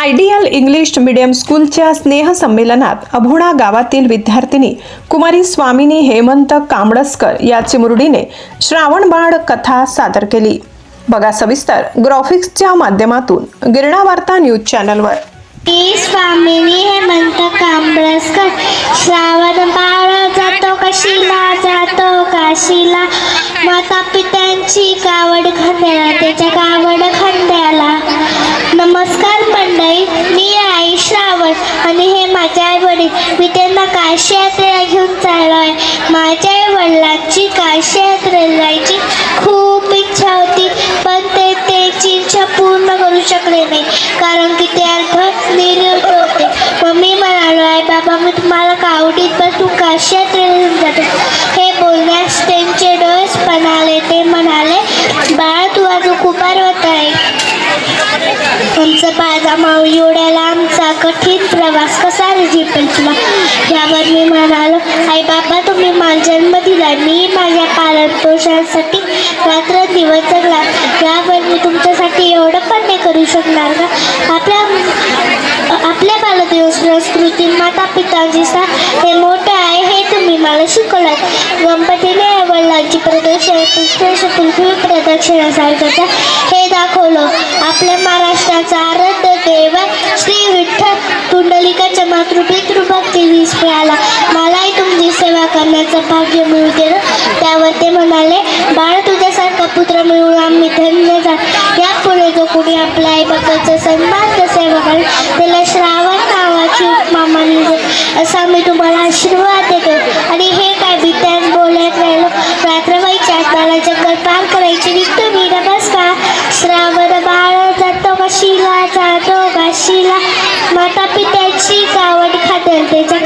Ideal English medium स्कूलच्या स्नेहसंमेलनात अभोणा गावातील विद्यार्थिनी कुमारी स्वामिनी हेमंत कांबळस्कर या चिमुरडीने श्रावणबाळ कथा सादर केली. बघा सविस्तर ग्राफिक्सच्या माध्यमातून गिरणा वार्ता न्यूज चॅनलवर. मी स्वामिनी हेमंत कांबळसकर श्रावण बाळ जातो काशीला जातो काशीला. माता पित्यांची कावड खांद्याला त्याच्या गाव मी आई श्रावण आणि हे माझे आई वडील. मी त्यांना काशी यात्रेला घेऊन चाललो आहे. माझ्या आई वडिलांची काशी यात्रेला जायची खूप इच्छा होती पण ते त्याची इच्छा पूर्ण करू शकले नाही कारण की ते अर्थ निर्युक्त होते. मग मी म्हणालो आहे बाबा मी तुम्हाला कावडीत बसून काशी यात्रेला घेऊन जातो? हे बोलण्यास त्यांचे डोळेच पण आले ते म्हणाले बाळ तू अजून खूप पर्वत आहे. तुमचं माऊ एवढ्या लांबचा कठीण प्रवास कसा रे झेपेल तुला? यावर मी म्हणालो आई बाबा तुम्ही मला जन्म दिला मी माझ्या पालन पोषणासाठी रात्र दिवस जगला यावर मी तुमच्यासाठी एवढं पण नाही करू शकणार का? आपल्या आपल्या बालदिवस संस्कृती माता पिताजी सा हे मोठे आहे हे तुम्ही मला शिकवलं गणपतीने वडिलांची प्रदक्षिणा पृथ्वी प्रदक्षिणासारखं हे आपल्या महाराष्ट्राचा आराध्य देव श्री विठ्ठल पुंडलिकाच्या रूपात वीस मिळाला मलाही तुमची सेवा करण्याचं भाग्य मिळू दे ना. त्यावर ते म्हणाले बाळ तुझ्यासारखा पुत्र मिळून आम्ही धन्य जा यापुढे जो कोणी आपल्या आई बाबाचा सन्मान सेवा करेल त्याला श्रावण नावाची उपमा मानली असा मी तुम्हाला आशीर्वाद देतो. आणि हे काय विद्यान बोलत राहिलो? रात्रवाईच्या मला जंगल पार करायची निघतो डोंगरावर बाळ जातो काशीला जातो काशीला. माता पित्याची कावड खाते त्याच्या